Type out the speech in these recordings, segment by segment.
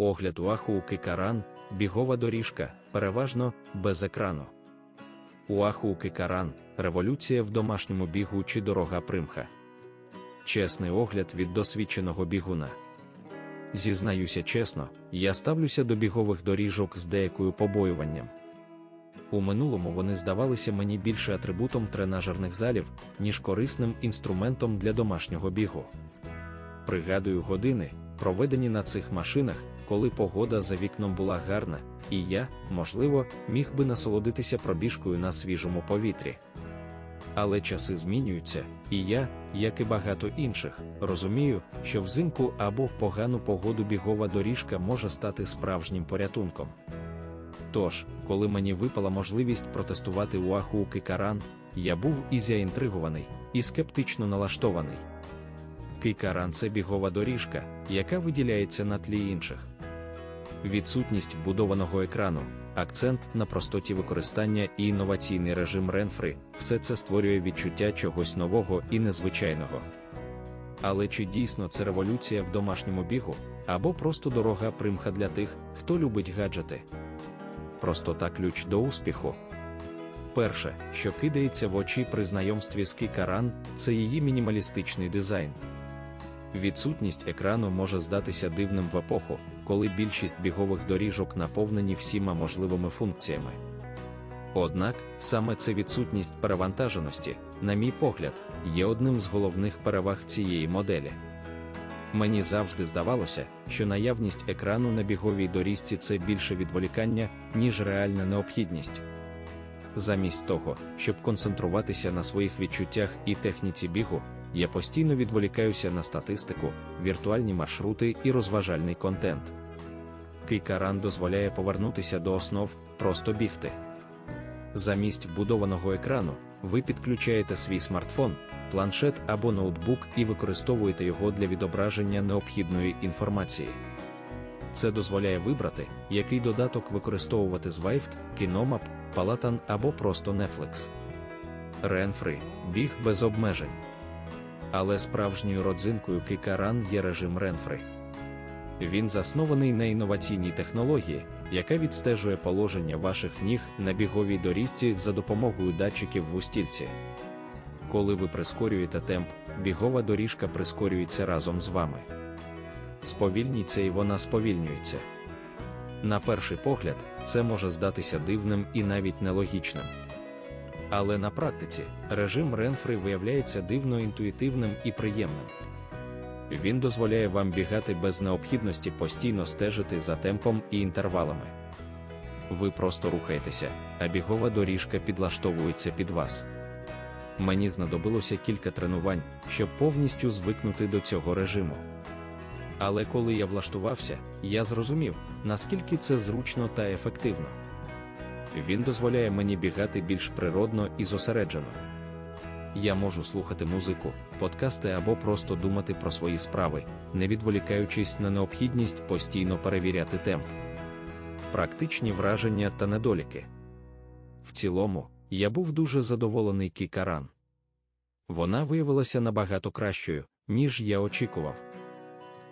Огляд Уаху Кикаран, бігова доріжка, переважно без екрану. Уаху Кикаран революція в домашньому бігу чи дорога примха. Чесний огляд від досвідченого бігуна. Зізнаюся чесно, я ставлюся до бігових доріжок з деякою побоюванням. У минулому вони здавалися мені більше атрибутом тренажерних залів, ніж корисним інструментом для домашнього бігу. Пригадую години, проведені на цих машинах, коли погода за вікном була гарна, і я, можливо, міг би насолодитися пробіжкою на свіжому повітрі. Але часи змінюються, і я, як і багато інших, розумію, що взимку або в погану погоду бігова доріжка може стати справжнім порятунком. Тож, коли мені випала можливість протестувати Уаху Кикаран, я був і заінтригований, і скептично налаштований. Кикаран це бігова доріжка, яка виділяється на тлі інших. Відсутність вбудованого екрану, акцент на простоті використання і інноваційний режим Ренфри все це створює відчуття чогось нового і незвичайного. Але чи дійсно це революція в домашньому бігу, або просто дорога примха для тих, хто любить гаджети? Простота ключ до успіху. Перше, що кидається в очі при знайомстві з Кікаран, це її мінімалістичний дизайн. Відсутність екрану може здатися дивним в епоху, коли більшість бігових доріжок наповнені всіма можливими функціями. Однак, саме це відсутність перевантаженості, на мій погляд, є одним з головних переваг цієї моделі. Мені завжди здавалося, що наявність екрану на біговій доріжці це більше відволікання, ніж реальна необхідність. Замість того, щоб концентруватися на своїх відчуттях і техніці бігу, я постійно відволікаюся на статистику, віртуальні маршрути і розважальний контент. Кийкаран дозволяє повернутися до основ, просто бігти. Замість вбудованого екрану ви підключаєте свій смартфон, планшет або ноутбук і використовуєте його для відображення необхідної інформації. Це дозволяє вибрати, який додаток використовувати з Vift, Kinomap, Palatine або просто Netflix. Renfree – біг без обмежень. Але справжньою родзинкою Кикаран є режим Renfree. Він заснований на інноваційній технології, яка відстежує положення ваших ніг на біговій доріжці за допомогою датчиків в устільці. Коли ви прискорюєте темп, бігова доріжка прискорюється разом з вами. Сповільніться і вона сповільнюється. На перший погляд, це може здатися дивним і навіть нелогічним. Але на практиці режим Ренфри виявляється дивно інтуїтивним і приємним. Він дозволяє вам бігати без необхідності постійно стежити за темпом і інтервалами. Ви просто рухаєтеся, а бігова доріжка підлаштовується під вас. Мені знадобилося кілька тренувань, щоб повністю звикнути до цього режиму. Але коли я влаштувався, я зрозумів, наскільки це зручно та ефективно. Він дозволяє мені бігати більш природно і зосереджено. Я можу слухати музику, подкасти або просто думати про свої справи, не відволікаючись на необхідність постійно перевіряти темп. Практичні враження та недоліки. В цілому, я був дуже задоволений Кікаран. Вона виявилася набагато кращою, ніж я очікував.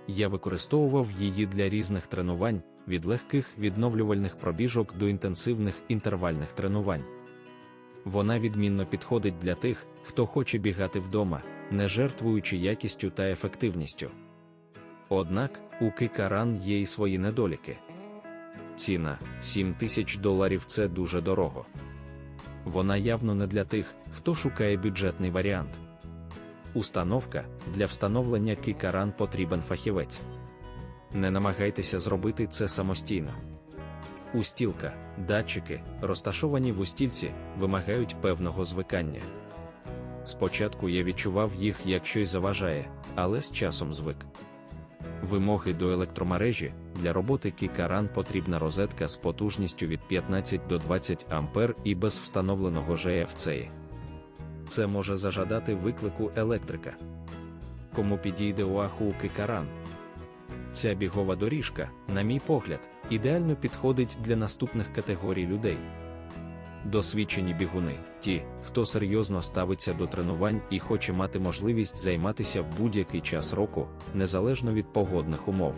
Я використовував її для різних тренувань, від легких відновлювальних пробіжок до інтенсивних інтервальних тренувань. Вона відмінно підходить для тих, хто хоче бігати вдома, не жертвуючи якістю та ефективністю. Однак, у Кикаран є і свої недоліки. Ціна 7 тисяч доларів це дуже дорого. Вона явно не для тих, хто шукає бюджетний варіант. Установка для встановлення Кикаран потрібен фахівець. Не намагайтеся зробити це самостійно. Устілка, датчики, розташовані в устільці, вимагають певного звикання. Спочатку я відчував їх як щось заважає, але з часом звик. Вимоги до електромережі для роботи Кікаран потрібна розетка з потужністю від 15 до 20 А і без встановленого ЖФЦ. Це може зажадати виклику електрика. Кому підійде Уаху Кикаран? Ця бігова доріжка, на мій погляд, ідеально підходить для наступних категорій людей. Досвідчені бігуни, ті, хто серйозно ставиться до тренувань і хоче мати можливість займатися в будь-який час року, незалежно від погодних умов.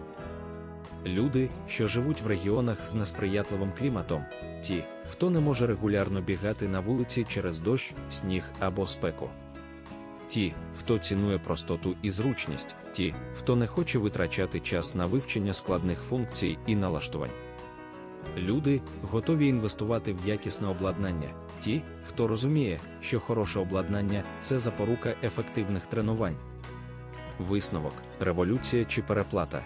Люди, що живуть в регіонах з несприятливим кліматом, ті, хто не може регулярно бігати на вулиці через дощ, сніг або спеку. Ті, хто цінує простоту і зручність, ті, хто не хоче витрачати час на вивчення складних функцій і налаштувань. Люди готові інвестувати в якісне обладнання, ті, хто розуміє, що хороше обладнання це запорука ефективних тренувань. Висновок, революція чи переплата.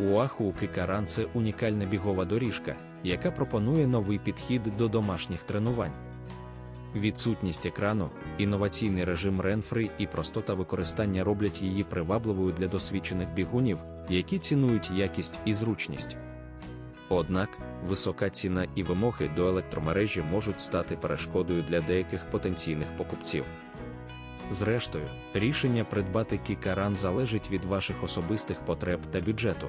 Уаху Кикаран це унікальна бігова доріжка, яка пропонує новий підхід до домашніх тренувань. Відсутність екрану, інноваційний режим Ренфри і простота використання роблять її привабливою для досвідчених бігунів, які цінують якість і зручність. Однак, висока ціна і вимоги до електромережі можуть стати перешкодою для деяких потенційних покупців. Зрештою, рішення придбати кікаран залежить від ваших особистих потреб та бюджету.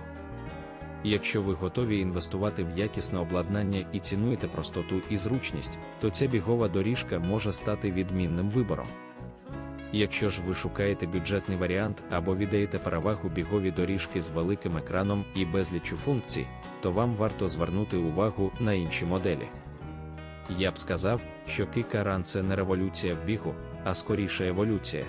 Якщо ви готові інвестувати в якісне обладнання і цінуєте простоту і зручність, то ця бігова доріжка може стати відмінним вибором. Якщо ж ви шукаєте бюджетний варіант або віддаєте перевагу бігові доріжки з великим екраном і безліччю функцій, то вам варто звернути увагу на інші моделі. Я б сказав, що Кікаран це не революція в бігу, а скоріше еволюція.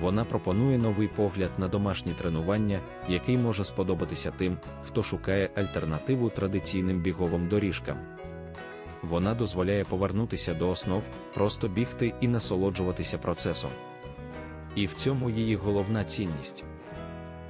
Вона пропонує новий погляд на домашні тренування, який може сподобатися тим, хто шукає альтернативу традиційним біговим доріжкам. Вона дозволяє повернутися до основ, просто бігти і насолоджуватися процесом. І в цьому її головна цінність.